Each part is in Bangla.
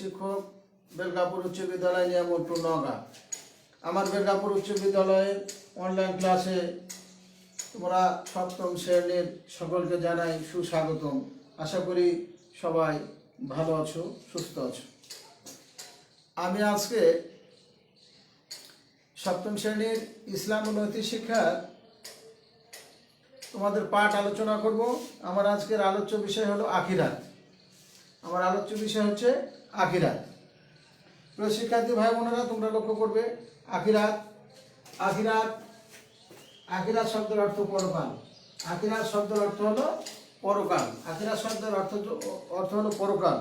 শিক্ষক, বেলগাপুর উচ্চ বিদ্যালয় নিয়ামতপুর আমার বেলগাপুর উচ্চ বিদ্যালয়ের অনলাইন ক্লাসে তোমরা সপ্তম শ্রেণির সকলকে জানাই সুস্বাগতম। আশা করি সবাই ভালো আছো, সুস্থ আছো। আমি আজকে সপ্তম শ্রেণির ইসলাম ও নৈতিক শিক্ষার তোমাদের পাঠ আলোচনা করব। আমার আজকের আলোচ্য বিষয় হলো আখিরাত। আমার আলোচ্য বিষয় হচ্ছে আখিরাত। শিক্ষার্থী ভাই বোনেরা, তোমরা লক্ষ্য করবে, আখিরাত আখিরাত আখিরাত শব্দের অর্থ পরকাল। আখিরাত শব্দের অর্থ হলো পরকাল। আখিরাত শব্দের অর্থ অর্থ হলো পরকাল।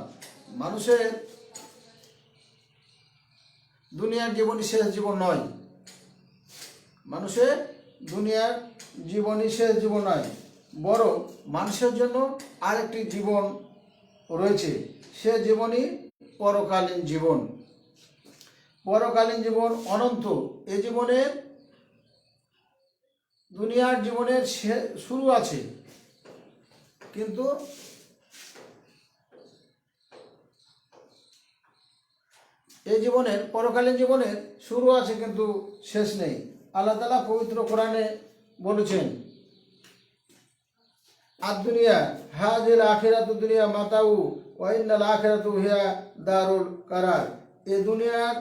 মানুষের দুনিয়ার জীবনই শেষ জীবন নয়। মানুষের দুনিয়ার জীবনই শেষ জীবন নয়। বরং মানুষের জন্য আরেকটি জীবন রয়েছে। সে জীবনই পরকালীন জীবন। পরকালীন জীবন অনন্ত। এ জীবনের দুনিয়ার জীবনের শুরু আছে। কিন্তু এই জীবনের, পরকালীন জীবনের শুরু আছে কিন্তু শেষ নেই। আল্লাহ তালা পবিত্র কোরআনে বলেছেন আর দুনিয়া, হাজিল আখিরাত দুনিয়া মাতাউ ওয়াইনাল আখিরাতু হিয়া দারুল কারার। এ দুনিয়ার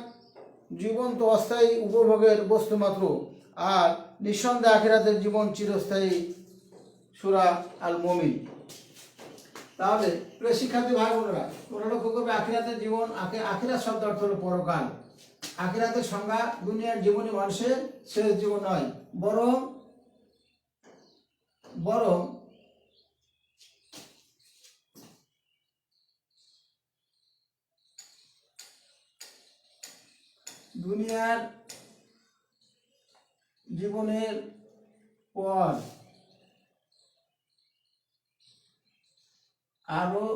জীবন তো অস্থায়ী উপভোগের বস্তু মাত্র। আর নিঃসন্দেহে আখিরাতের জীবন চিরস্থায়ী সুরা আল মমিন তাহলে প্রিয় শিক্ষার্থী ভাই বোনেরা, তোমরা লক্ষ্য করবে আখিরাতের জীবন আখি- আখিরাত শব্দ অর্থ হলো পরকাল। আখিরাতের সংজ্ঞা দুনিয়ার জীবনী মানুষের শেষ জীবন নয়, বরং বরং দুনিয়ার জীবনের পর আরও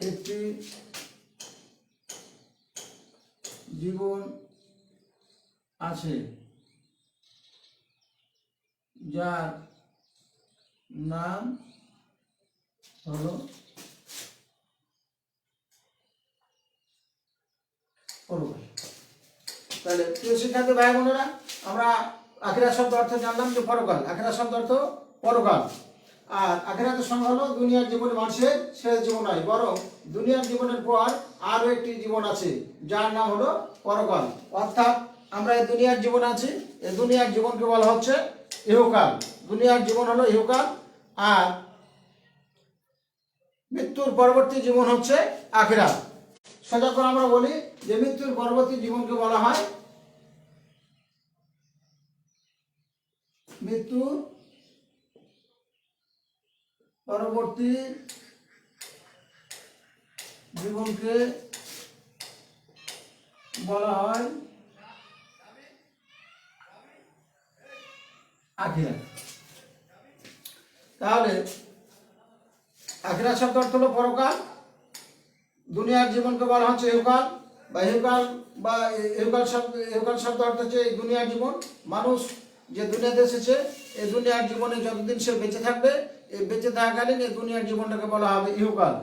একটি জীবন আছে যার নাম হলো পরকাল তাহলে প্রিয় শিক্ষার্থী ভাই বোনেরা, আমরা আখিরা শব্দ অর্থ জানলাম যে পরকাল। আখিরা শব্দ অর্থ পরকাল। আর আখিরাতের সঙ্গে হলো দুনিয়ার জীবনে মানুষের শেষ জীবন নয়, বরং দুনিয়ার জীবনের পর আরও একটি জীবন আছে, যার নাম হলো পরকাল। অর্থাৎ আমরা এই দুনিয়ার জীবন আছি, এই দুনিয়ার জীবনকে বলা হচ্ছে ইহুকাল। দুনিয়ার জীবন হলো ইহুকাল, আর মৃত্যুর পরবর্তী জীবন হচ্ছে আখিরাত। করে আমরা বলি যে মৃত্যুর পরবর্তী জীবনকে বলা হয় মৃত্যু পরবর্তী জীবনকে বলা হয় আখিরাত তাহলে আখিরাত শব্দ অর্থ হলো পরকাল। দুনিয়ার জীবনকে বলা হচ্ছে ইহকাল বা ইহকাল বা ইহকাল শব্দ ইহকাল শব্দ অর্থ হচ্ছে এই দুনিয়ার জীবন। মানুষ যে দুনিয়াতে এসেছে, এই দুনিয়ার জীবনে যতদিন সে বেঁচে থাকবে, এই বেঁচে থাকাকালীন এই দুনিয়ার জীবনটাকে বলা হবে ইহকাল।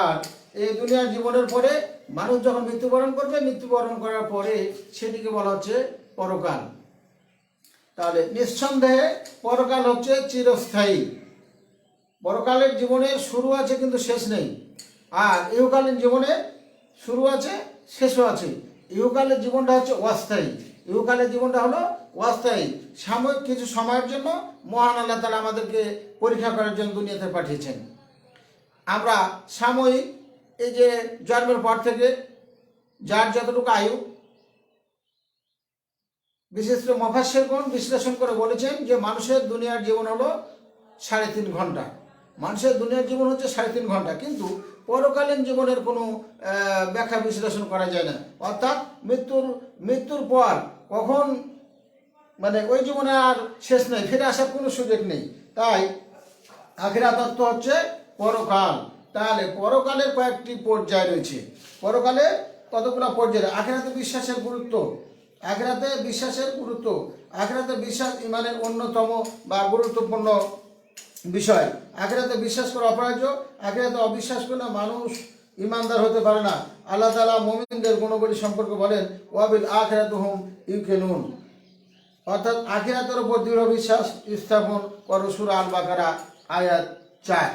আর এই দুনিয়ার জীবনের পরে মানুষ যখন মৃত্যুবরণ করবে, মৃত্যুবরণ করার পরে সেটিকে বলা হচ্ছে পরকাল। তাহলে নিঃসন্দেহে পরকাল হচ্ছে চিরস্থায়ী। পরকালের জীবনের শুরু আছে কিন্তু শেষ নেই। আর ইহকালীন জীবনে শুরু আছে, শেষও আছে। ইহকালের জীবনটা হচ্ছে অস্থায়ী। ইহকালের জীবনটা হলো অস্থায়ী। সাময়িক কিছু সময়ের জন্য মহান আল্লাহ তালা আমাদেরকে পরীক্ষা করার জন্য দুনিয়াতে পাঠিয়েছেন। আমরা সাময়িক, এই যে জন্মের পর থেকে যার যতটুকু আয়ু, বিশেষ করে মফাসেরগণ বিশ্লেষণ করে বলেছেন যে মানুষের দুনিয়ার জীবন হলো সাড়ে তিন ঘণ্টা। মানুষের দুনিয়ার জীবন হচ্ছে সাড়ে তিন ঘণ্টা। কিন্তু পরকালীন জীবনের কোনো ব্যাখ্যা বিশ্লেষণ করা যায় না। অর্থাৎ মৃত্যুর মৃত্যুর পর কখন মানে ওই জীবনে আর শেষ নেই, ফিরে আসার কোনো সুযোগ নেই। তাই আখিরা তত্ত্ব হচ্ছে পরকাল। তাহলে পরকালের কয়েকটি পর্যায় রয়েছে। পরকালে কতগুলো পর্যায়ে? আখিরাতে বিশ্বাসের গুরুত্ব। আখিরাতে বিশ্বাসের গুরুত্ব। আখিরাতে বিশ্বাস ইমানের অন্যতম বা গুরুত্বপূর্ণ বিষয়। আখেরাতে বিশ্বাস করা অপরাজ্য আখেরাতে অবিশ্বাস করলে মানুষ ইমানদার হতে পারে না। আল্লাহ তালা মোমিনদের গুণবলী সম্পর্কে বলেন, ওয়াবিল আখেরাত হুম ইউকেনুন। অর্থাৎ আখিরাতের উপর দৃঢ় বিশ্বাস স্থাপন করো সুরা আল বাকারা আয়াত চার।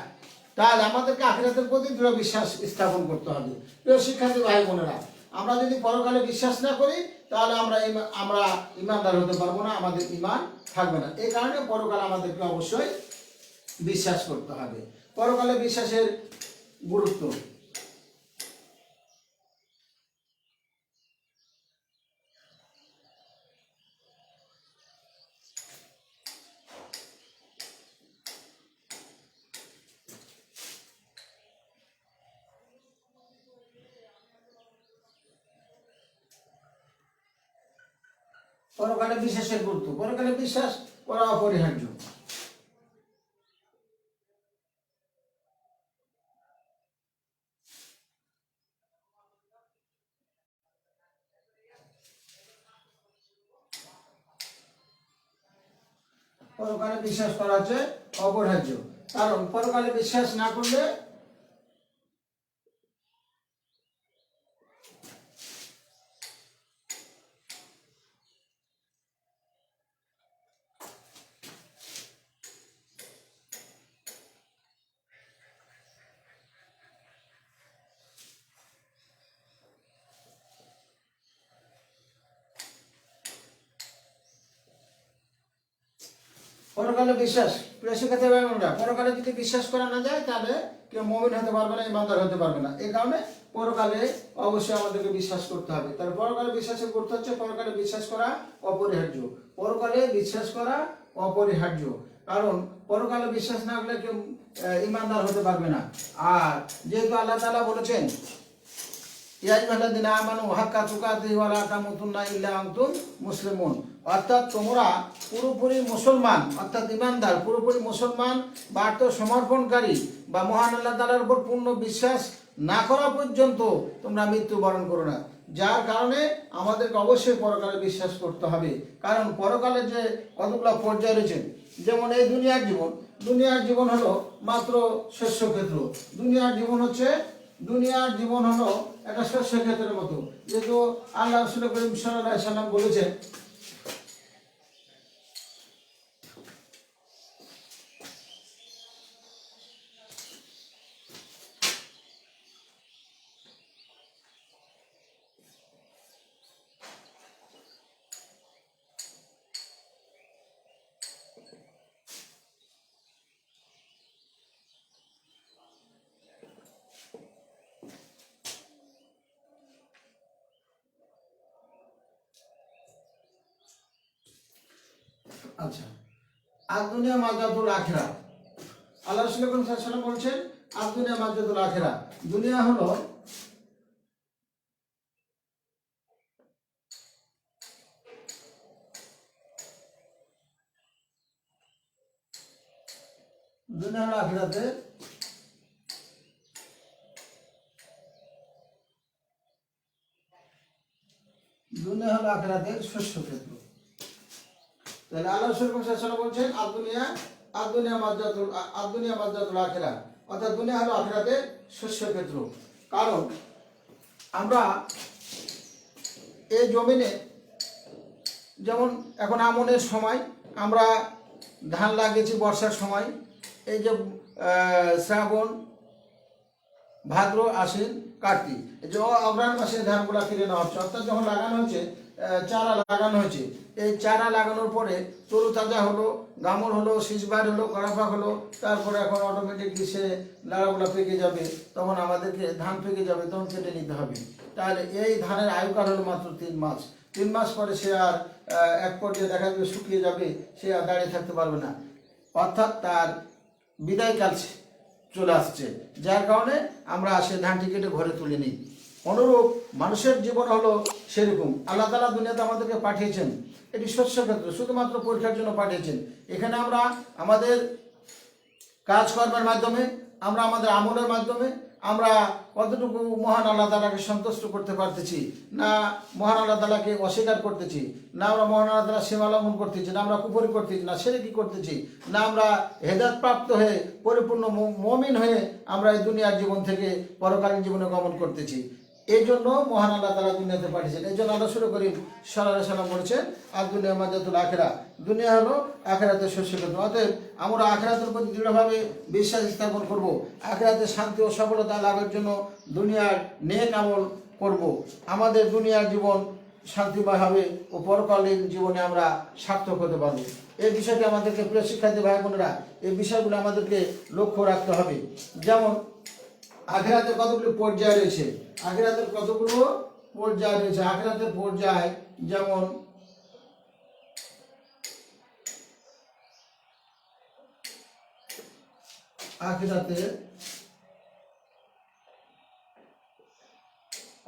তাহলে আমাদেরকে আখিরাতের প্রতি দৃঢ় বিশ্বাস স্থাপন করতে হবে। প্রিয় শিক্ষার্থী ভাই বোনেরা, আমরা যদি পরকালে বিশ্বাস না করি, তাহলে আমরা আমরা ইমানদার হতে পারব না, আমাদের ইমান থাকবে না। এই কারণে পরকাল আমাদেরকে অবশ্যই বিশ্বাস করতে হবে। পরকালে বিশ্বাসের গুরুত্ব। পরকালে বিশ্বাসের গুরুত্ব। পরকালে বিশ্বাস করা অপরিহার্য। বিশ্বাস করা হচ্ছে অপরিহার্য কারণ পরকালে বিশ্বাস না করলে পরকালে বিশ্বাস। প্রিয় শিক্ষার্থী ভাই বোনেরা, পরকালে যদি বিশ্বাস করা না যায় তাহলে কেউ মমিন হতে পারবে না ইমানদার হতে পারবে না। এই কারণে পরকালে অবশ্যই আমাদেরকে বিশ্বাস করতে হবে। তাহলে পরকালে বিশ্বাসের গুরুত্ব হচ্ছে পরকালে বিশ্বাস করা অপরিহার্য। পরকালে বিশ্বাস করা অপরিহার্য। কারণ পরকালে বিশ্বাস না হলে কেউ ইমানদার হতে পারবে না। আর যেহেতু আল্লাহ তালা বলেছেন মুসলিমুন অর্থাৎ তোমরা পুরোপুরি মুসলমান, অর্থাৎ ইমানদার, পুরোপুরি মুসলমান বা আত্মসমর্পণকারী বা মহান আল্লাহ তাআলার উপর পূর্ণ বিশ্বাস না করা পর্যন্ত তোমরা মৃত্যুবরণ করো না। যার কারণে আমাদেরকে অবশ্যই পরকালে বিশ্বাস করতে হবে। কারণ পরকালে যে কতগুলো পর্যায় রয়েছে, যেমন এই দুনিয়ার জীবন। দুনিয়ার জীবন হলো মাত্র শস্য ক্ষেত্র দুনিয়ার জীবন হচ্ছে, দুনিয়ার জীবন হলো একটা শস্য ক্ষেত্রের মতো। যেহেতু আল্লাহ রসুল করিম সাল্লাহ সাল্লাম বলেছেন আচ্ছা। আর দুনিয়া মাজাতুল আখেরা। আল্লাহ রসুল করিম সাল্লাল্লাহু বলছেন আর দুনিয়া মাজাতুল আখেরা, দুনিয়া হলো দুনিয়া হলো আখেরাতে দুনিয়া হলো আখেরাতের শস্য ক্ষেত্র। তাহলে আল্লাহ রসুল বলছেন আদুনিয়া আদুনিয়া মাজাতুল আদুনিয়া মাজাতুল আখেরা অর্থাৎ দুনিয়া হলো আখেরাতে শস্য ক্ষেত্র। কারণ আমরা এই জমিনে, যেমন এখন আমনের সময় আমরা ধান লাগিয়েছি বর্ষার সময়, এই যে শ্রাবণ, ভাদ্র, আশ্বিন, কার্তিক যে অগ্রহায়ণ মাসে ধানগুলা কিনে নেওয়া হচ্ছে। অর্থাৎ যখন লাগানো হচ্ছে চারা লাগানো হয়েছে। এই চারা লাগানোর পরে তরু তাজা হলো, গামর হলো শীষবার হলো কড়াফা হলো, তারপরে এখন অটোমেটিকলি সে লাড়াগুলা পেকে যাবে, তখন আমাদেরকে ধান পেকে যাবে, তখন কেটে নিতে হবে। তাহলে এই ধানের আয়ুকাল হলো মাত্র তিন মাস। তিন মাস পরে সে আর এক পর্যায়ে দেখা যাবে শুকিয়ে যাবে, সে আর দাঁড়িয়ে থাকতে পারবে না। অর্থাৎ তার বিদায় বিদায়কাল চলে আসছে। যার কারণে আমরা সে ধানটি কেটে ঘরে তুলে নিই। অনুরূপ মানুষের জীবন হলো সেরকম। আল্লাহ তালা দুনিয়াতে আমাদেরকে পাঠিয়েছেন। এটি শস্য ক্ষেত্র, শুধুমাত্র পরীক্ষার জন্য পাঠিয়েছেন। এখানে আমরা আমাদের কাজকর্মের মাধ্যমে, আমরা আমাদের আমলের মাধ্যমে, আমরা কতটুকু মহান আল্লাহ তালাকে সন্তুষ্ট করতে পারতেছি, না মহান আল্লাহ তালাকে অস্বীকার করতেছি, না আমরা মহান আল্লাহ তালা সীমা লঙ্ঘন করতেছি, না আমরা কুপুরি করতেছি, না সেরে কি করতেছি, না আমরা হেদাত প্রাপ্ত হয়ে পরিপূর্ণ মমিন হয়ে আমরা এই দুনিয়ার জীবন থেকে পরকালীন জীবনে গমন করতেছি। এই জন্য মহান আল্লাহ তালা দুনিয়াতে পাঠিয়েছেন। এই জন্য আল্লাহ শুরু করি সাল্লাহ সাল্লাম বলেছেন আর দুনিয়া মাজাতুল আখেরা। দুনিয়া হলো আখেরাতে শস্য ক্ষেত্র অতএব আমরা আখেরাতের প্রতি দৃঢ়ভাবে বিশ্বাস স্থাপন করব। আখেরাতে শান্তি ও সফলতা লাভের জন্য দুনিয়ার নেক আমল করব। আমাদের দুনিয়ার জীবন শান্তিময় হবে ও পরকালীন জীবনে আমরা সার্থক হতে পারব। এই বিষয়টি আমাদেরকে প্রিয় শিক্ষার্থী ভাই বোনেরা, এই বিষয়গুলো আমাদেরকে লক্ষ্য রাখতে হবে। যেমন আখেরাতের কতগুলি পর্যায় রয়েছে? আখেরাতের কতগুলো পর্যায় রয়েছে? আখেরাতের পর্যায় যেমন আখেরাতে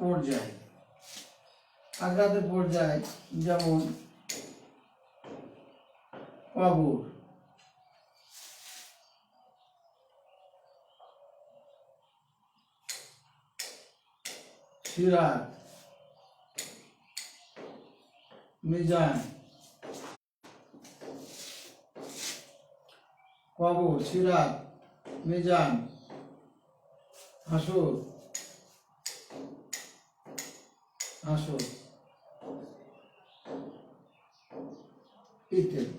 পর্যায়। আখেরাতের পর্যায় যেমন কবর। সিরাত, মিজান কবর সিরাত, মিজান, হাসুর হাসুর, ইত্যাদি।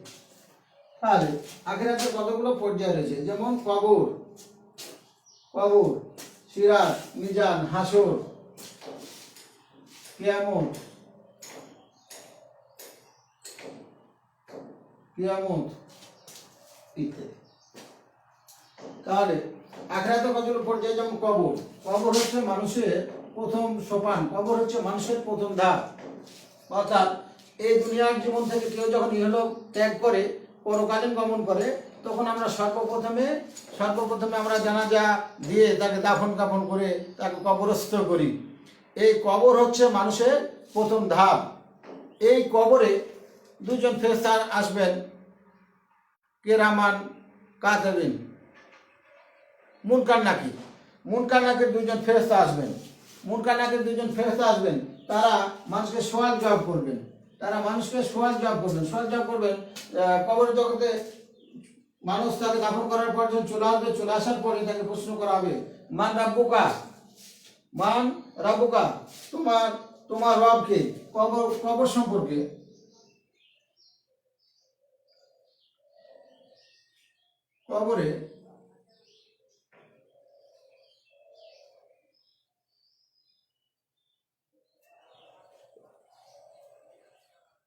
তাহলে আখেরাতে কতগুলো পর্যায় রয়েছে? যেমন কবর কবর সিরাত, মিজান, হাসর। কিয়ামত কিয়ামত ইত্যাদি তাহলে আখড়াতে কতগুলো পর্যায়ে যেমন কবর কবর হচ্ছে মানুষের প্রথম সোপান, কবর হচ্ছে মানুষের প্রথম ধাপ। অর্থাৎ এই দুনিয়ার জীবন থেকে কেউ যখন ইহলোক ত্যাগ করে, পরকালীন গমন করে, তখন আমরা সর্বপ্রথমে সর্বপ্রথমে আমরা জানাজা দিয়ে তাকে দাফন কাফন করে তাকে কবরস্থ করি। এই কবর হচ্ছে মানুষের প্রথম ধাপ এই কবরে দুজন ফেরেশতা আসবেন, কেরামান কাতাবিন মুনকার নাকি? মুনকার নাকির দুজন ফেরেশতা আসবেন। মুনকার নাকির দুজন ফেরেশতা আসবেন? তারা মানুষকে সোয়াল জবাব করবেন। তারা মানুষকে সোয়াল জবাব করবেন। সোয়াল জবাব করবেন কবর জগতে মানুষ তাকে দাফন করার পর যখন চলে আসবে, চলে আসার পরে তাকে প্রশ্ন করা হবে, মান রাব্বুকা? মান রাব্বুকা তোমার তোমার রবকে কবর কবর সম্পর্কে। কবরে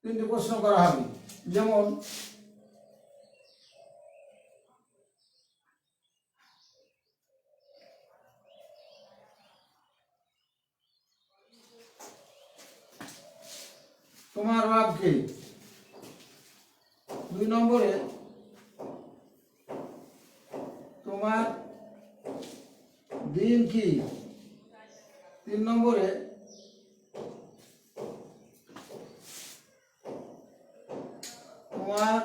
তিনটি প্রশ্ন করা হবে। যেমন তোমার বাপকে। দুই নম্বরে, তোমার দিন কি? তিন নম্বরে, তোমার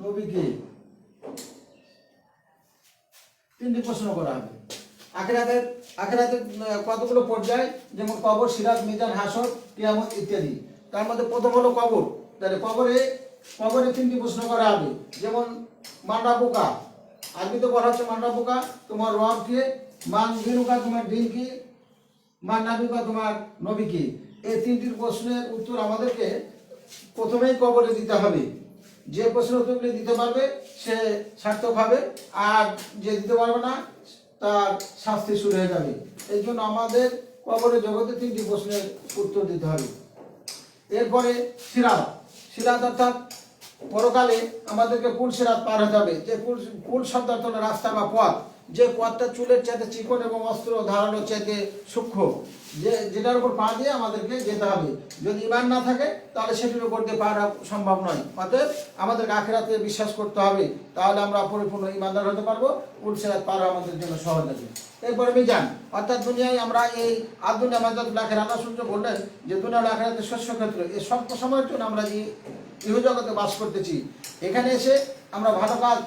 নবীকে তিনটি প্রশ্ন করা হবে। আখেরাতের আখেরাতের কতগুলো পর্যায়? যেমন কবর সিরাজ মিজান, হাসর। কিয়ামত ইত্যাদি। তার মধ্যে প্রথম হলো কবর। তাহলে কবরে কবরে তিনটি প্রশ্ন করা হবে। যেমন, মান্ডা পোকা। আরবি তো বলা হচ্ছে মান্ডা পোকা। তোমার রব কে, মান দিনুকা তোমার দিন কি, মান নাবিকা তোমার নবী কি। এই তিনটির প্রশ্নের উত্তর আমাদেরকে প্রথমেই কবরে দিতে হবে। যে প্রশ্নের উত্তরগুলি দিতে পারবে, সে সার্থক হবে। আর যে দিতে পারবে না, তার শাস্তি শুরু হয়ে যাবে। এই জন্য আমাদের কবরে জগতে তিনটি প্রশ্নের উত্তর দিতে হবে। এরপরে সিরাত। সিরাত অর্থাৎ পরকালে আমাদেরকে কুল সিরাত পার হতে হবে? যে কুল শব্দ অর্থ রাস্তা বা পথ? যে পথটা চুলের চাইতে চিকন এবং অস্ত্র ধারানোর চাইতে সূক্ষ্ম। যে যেটার উপর পা দিয়ে আমাদেরকে যেতে হবে। যদি ইমান না থাকে, তাহলে সেটির উপর দিয়ে পা সম্ভব নয়। অতএব আমাদেরকে আখেরাতে বিশ্বাস করতে হবে। তাহলে আমরা পরিপূর্ণ ইমানদার হতে পারব। কুল সিরাত পার আমাদের জন্য সহজ হবে। এরপরে মিজান অর্থাৎ দুনিয়ায় আমরা এই আদুন আমাদের লাখের আল্লাহ সূর্য বললেন যে দুনিয়া আখেরাতে শস্য ক্ষেত্র, এই স্বল্প সময়ের জন্য আমরা এই ইহজগতে বাস করতেছি, এখানে এসে আমরা ভালো কাজ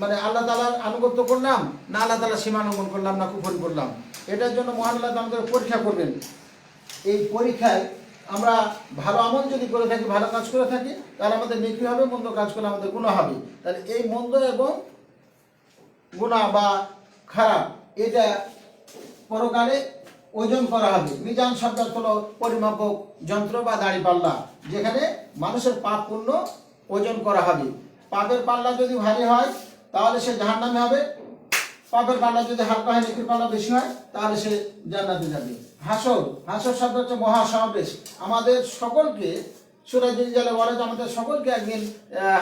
মানে আল্লাহ তালার আনুগত্য করলাম, না আল্লাহ তালা সীমানুগন করলাম, না কুফরি করলাম। এটার জন্য মহান আল্লাহ আমাদের পরীক্ষা করবেন। এই পরীক্ষায় আমরা ভালো আমল যদি করে থাকি, ভালো কাজ করে থাকি, তাহলে আমাদের নেকি হবে, মন্দ কাজ করলে আমাদের গুণ হবে। তাহলে এই মন্দ এবং গুণা বা খারাপ এটা পরকালে ওজন করা হবে। মিজান শব্দ হলো পরিমাপক যন্ত্র বা দাড়িপাল্লা যেখানে মানুষের পাপ পূর্ণ ওজন করা হবে। পাপের পাল্লা যদি ভারী হয়, তাহলে সে জাহান্নামে হবে। পাপের পাল্লা যদি হালকা হয়, নেকির পাল্লা বেশি হয়, তাহলে সে জান্নাতে যাবে। হাসর হাসর শব্দ হচ্ছে মহাসমাবেশ। আমাদের সকলকে সুরাজ জালে বলে আমাদের সকলকে একদিন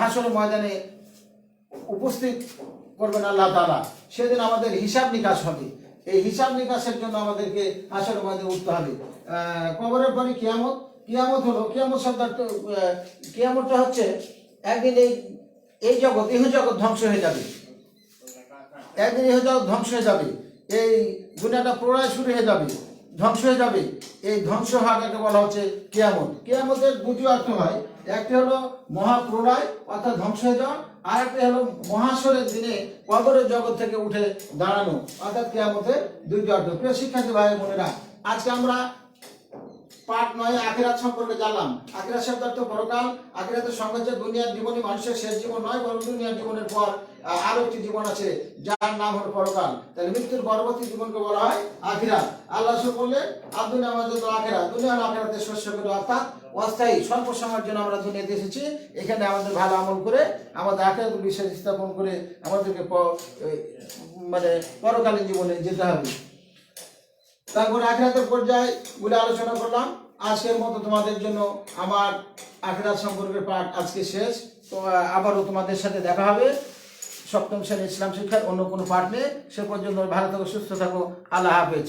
হাসর ময়দানে উপস্থিত করবেন আল্লাহ তালা সেদিন আমাদের হিসাব নিকাশ হবে। এই হিসাব নিকাশের জন্য আমাদেরকে আসর মধ্যে উঠতে হবে। কবরের পরে কিয়ামত কিয়ামত হলো, কিয়ামত শব্দ কিয়ামতটা হচ্ছে একদিন এই এই জগৎ, ইহ জগৎ ধ্বংস হয়ে যাবে। একদিন ইহ জগৎ ধ্বংস হয়ে যাবে। এই দুনিয়াটা প্রলয় শুরু হয়ে যাবে। ধ্বংস হয়ে যাবে। এই ধ্বংস হওয়াটাকে বলা হচ্ছে কেয়ামত। কেয়ামতের দুটি অর্থ হয়। একটি হলো মহাপ্রলয়, অর্থাৎ ধ্বংস হয়ে যাওয়া আর একটা হলো মহাসরের দিনে কবরের জগৎ থেকে উঠে দাঁড়ানো। অর্থাৎ কেয়ামতের দুইটি অর্থ। প্রিয় শিক্ষার্থী ভাই বোনেরা, আজকে আমরা পাঠ নয়, আখিরাত সম্পর্কে জানলাম। আখিরাত শব্দ অর্থ পরকাল, আখিরাতের সঙ্গে হচ্ছে দুনিয়ার জীবনই মানুষের শেষ জীবন নয়, বরং দুনিয়ার জীবনের পর আরও একটি জীবন আছে, যার নাম হলো পরকাল। তাহলে মৃত্যুর পরবর্তী জীবনকে বলা হয় আখিরাত। আল্লাহ রসুল বললেন, আর দুনিয়া আমাদের তো আখিরাত। দুনিয়া হলো আখিরাতের শস্য করে অর্থাৎ অস্থায়ী, স্বল্প সময়ের জন্য আমরা দুনিয়াতে এসেছি। এখানে আমাদের ভালো আমল করে, আমাদের আখিরাত বিশ্বাস স্থাপন করে আমাদেরকে মানে পরকালীন জীবনে যেতে হবে। তারপর আখরাতের পর্যায়ে বলে আলোচনা করলাম। আজকের মতো তোমাদের জন্য আমার আখেরাত সম্পর্কের পাঠ আজকে শেষ। তো আবারও তোমাদের সাথে দেখা হবে। সপ্তম শ্রেণি ইসলাম শিক্ষার অন্য কোনো পাঠ নেই সে পর্যন্ত ভালো থাকো, সুস্থ থাকো। আল্লাহ হাফেজ।